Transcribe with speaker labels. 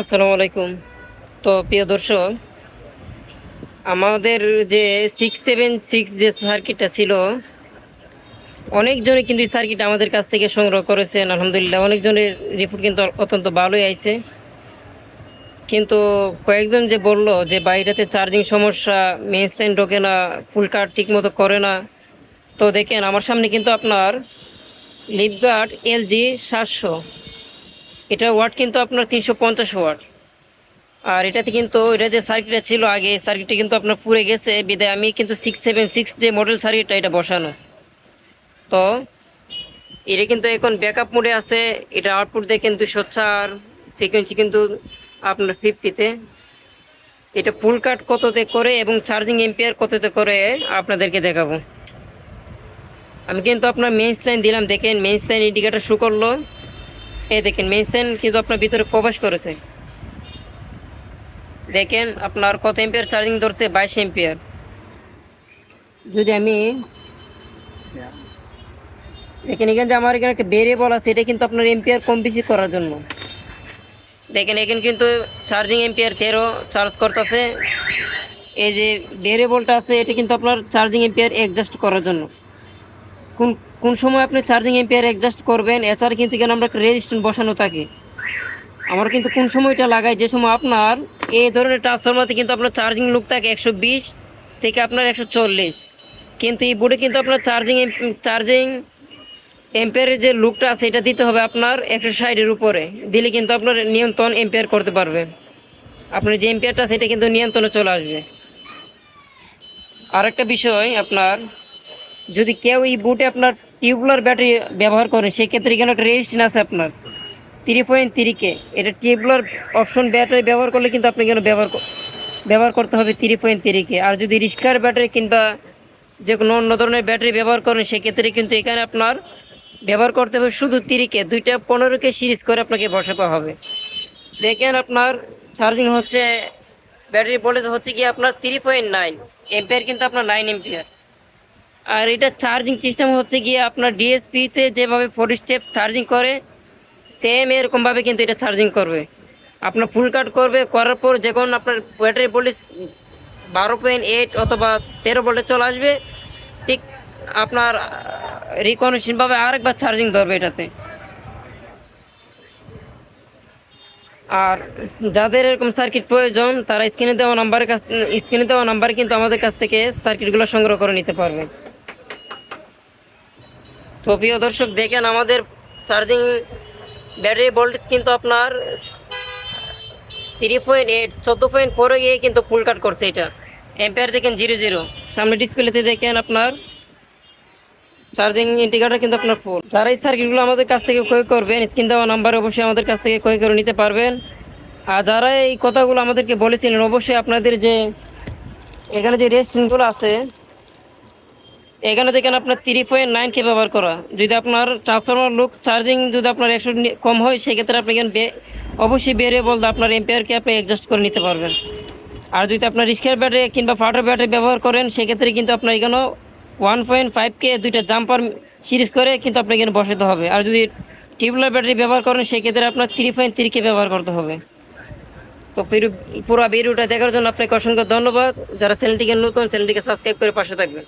Speaker 1: আসসালামু আলাইকুম। তো প্রিয় দর্শক, আমাদের যে সিক্স সেভেন সিক্স যে সার্কিটটা ছিল অনেকজনে কিন্তু এই সার্কিট আমাদের কাছ থেকে সংগ্রহ করেছেন, আলহামদুলিল্লাহ। অনেকজনের রিপোর্ট কিন্তু অত্যন্ত ভালোই আইছে। কিন্তু কয়েকজন যে বলল যে বাড়িটাতে চার্জিং সমস্যা মেনস্টাইন ঢোকে না ফুল কার্ড ঠিক মতো করে না। তো দেখেন, আমার সামনে কিন্তু আপনার লিপগার্ড এলজি সাতশো। এটা ওয়াট কিন্তু আপনার তিনশো পঞ্চাশ ওয়াট। আর এটাতে কিন্তু এটা যে সার্কিটটা ছিল আগে সার্কিটটা কিন্তু আপনার পুড়ে গেছে। বিদায় আমি কিন্তু সিক্স সেভেন সিক্স যে মডেল সার্কিটটা এটা বসানো। তো এটা কিন্তু এখন ব্যাকআপ মোডে আছে। এটা আউটপুট দিয়ে কিন্তু চার ফ্রিকোয়েন্সি কিন্তু আপনার ফিফটিতে এটা ফুল কাট কততে করে এবং চার্জিং এম্পিয়ার কততে করে, আপনাদেরকে দেখাবো। আমি কিন্তু আপনার মেইনস লাইন দিলাম, দেখেন মেইনস লাইন ইন্ডিকেটার শু করল। এই দেখেন মেইনস কিন্তু আপনার ভিতরে প্রবেশ করেছে। দেখেন, আপনার কত এম্পিয়ার চার্জিং ধরছে? বাইশ এম্পিয়ার যদি আমি দেখেন, এখানে যে আমার এখানে একটা ভেরিয়েবল আছে, এটা কিন্তু আপনার এম্পিয়ার কম বেশি করার জন্য। দেখেন, এখানে কিন্তু চার্জিং এম্পিয়ার তেরো চার্জ করতেছে। এই যে ভেরিয়েবলটা আছে, এটা কিন্তু আপনার চার্জিং এম্পিয়ার অ্যাডজাস্ট করার জন্য। কোন কোন সময় আপনি চার্জিং এম্পিয়ার অ্যাডজাস্ট করবেন এছাড়া কিন্তু এখানে আমরা একটা বসানো থাকে? আমার কিন্তু কোন সময়টা লাগাই, যে সময় আপনার এই ধরনের ট্রান্সফরমারতে কিন্তু আপনার চার্জিং লুক থাকে একশো বিশ থেকে আপনার একশো চল্লিশ। কিন্তু এই বোর্ডে কিন্তু আপনার চার্জিং চার্জিং এম্পিয়ারের যে লুকটা আছে, এটা দিতে হবে আপনার একশো ষাটের উপরে। দিলে কিন্তু আপনার নিয়ন্ত্রণ এম্পিয়ার করতে পারবে। আপনার যে এম্পিয়ারটা সেটা কিন্তু নিয়ন্ত্রণে চলে আসবে। আরেকটা বিষয়, আপনার যদি কেউ এই বুটে আপনার টিউবুলার ব্যাটারি ব্যবহার করেন সেক্ষেত্রে এখানে একটা রেজিস্ট্রেশন আছে আপনার। থ্রি পয়েন্ট থ্রি কে এটা টিউবুলার অপশন ব্যাটারি ব্যবহার করলে কিন্তু আপনি কেন ব্যবহার ব্যবহার করতে হবে থ্রি পয়েন্ট থ্রি কে আর যদি রিক্সার ব্যাটারি কিংবা যে কোনো অন্য ধরনের ব্যাটারি ব্যবহার করেন, সেক্ষেত্রে কিন্তু এখানে আপনার ব্যবহার করতে হবে শুধু থ্রি কে দুইটা পনেরো কে সিরিজ করে আপনাকে বসাতে হবে। দেখেন আপনার চার্জিং হচ্ছে ব্যাটারি ভোল্টেজ হচ্ছে কি আপনার থ্রি পয়েন্ট নাইন এম্পিয়ার কিন্তু আপনার নাইন এম্পিয়ার আর এটা চার্জিং সিস্টেম হচ্ছে গিয়ে আপনার ডিএসপিতে যেভাবে ফোর স্টেপ চার্জিং করে সেম এরকমভাবে কিন্তু এটা চার্জিং করবে। আপনার ফুল কাট করবে, করার পর যখন আপনার ব্যাটারি ভোল্টেজ বারো পয়েন্ট এইট অথবা তেরো ভোল্টে চলে আসবে, ঠিক আপনার রিকনেকশনভাবে আরেকবার চার্জিং ধরবে এটাতে। আর যাদের এরকম সার্কিট প্রয়োজন, তারা স্ক্রিনে দেওয়া নাম্বারের কাছ স্ক্রিনে দেওয়া নাম্বারে কিন্তু আমাদের কাছ থেকে সার্কিটগুলো সংগ্রহ করে নিতে পারবে। তো প্রিয় দর্শক, দেখেন আমাদের চার্জিং ব্যাটারি ভোল্টেজ কিন্তু আপনার থ্রি পয়েন্ট এইট চোদ্দ পয়েন্ট ফোরে গিয়ে কিন্তু ফুল কাট করছে এটা। এম্পায়ার দেখেন জিরো জিরো সামনে ডিসপ্লেতে দেখেন আপনার চার্জিং ইন্ডিকেটার কিন্তু আপনার ফুল যারা এই সার্কিটগুলো আমাদের কাছ থেকে ক্রয় করবেন স্ক্রিন দেওয়া নাম্বার অবশ্যই আমাদের কাছ থেকে ক্রয় করে নিতে পারবেন। আর যারা এই কথাগুলো আমাদেরকে বলেছিলেন, অবশ্যই আপনাদের যে এখানে যে রেস্টুরেন্টগুলো আছে এখানে দেখেন আপনার থ্রি পয়েন্ট নাইন কে ব্যবহার করা। যদি আপনার ট্রান্সফরমার লুক চার্জিং যদি আপনার একশো কম হয়, সেক্ষেত্রে আপনি এখানে অবশ্যই বলতে আপনার এম্পিয়ারকে আপনি অ্যাডজাস্ট করে নিতে পারবেন। আর যদি আপনার রিক্সার ব্যাটারি কিংবা ফাটার ব্যাটারি ব্যবহার করেন, সেক্ষেত্রে কিন্তু আপনার এখানে ওয়ান পয়েন্ট ফাইভ কে দুইটা জাম্পার সিরিজ করে কিন্তু আপনার এখানে বসাতে হবে। আর যদি টিউবলার ব্যাটারি ব্যবহার করেন, সেক্ষেত্রে আপনার থ্রি পয়েন্ট থ্রি কে ব্যবহার করতে হবে। তো পিরু- পুরো ভিডিওটা দেখার জন্য আপনাকে অসংখ্য ধন্যবাদ। যারা চ্যানেলটিকে নতুন চ্যানেলটিকে সাবস্ক্রাইব করে পাশে থাকবেন।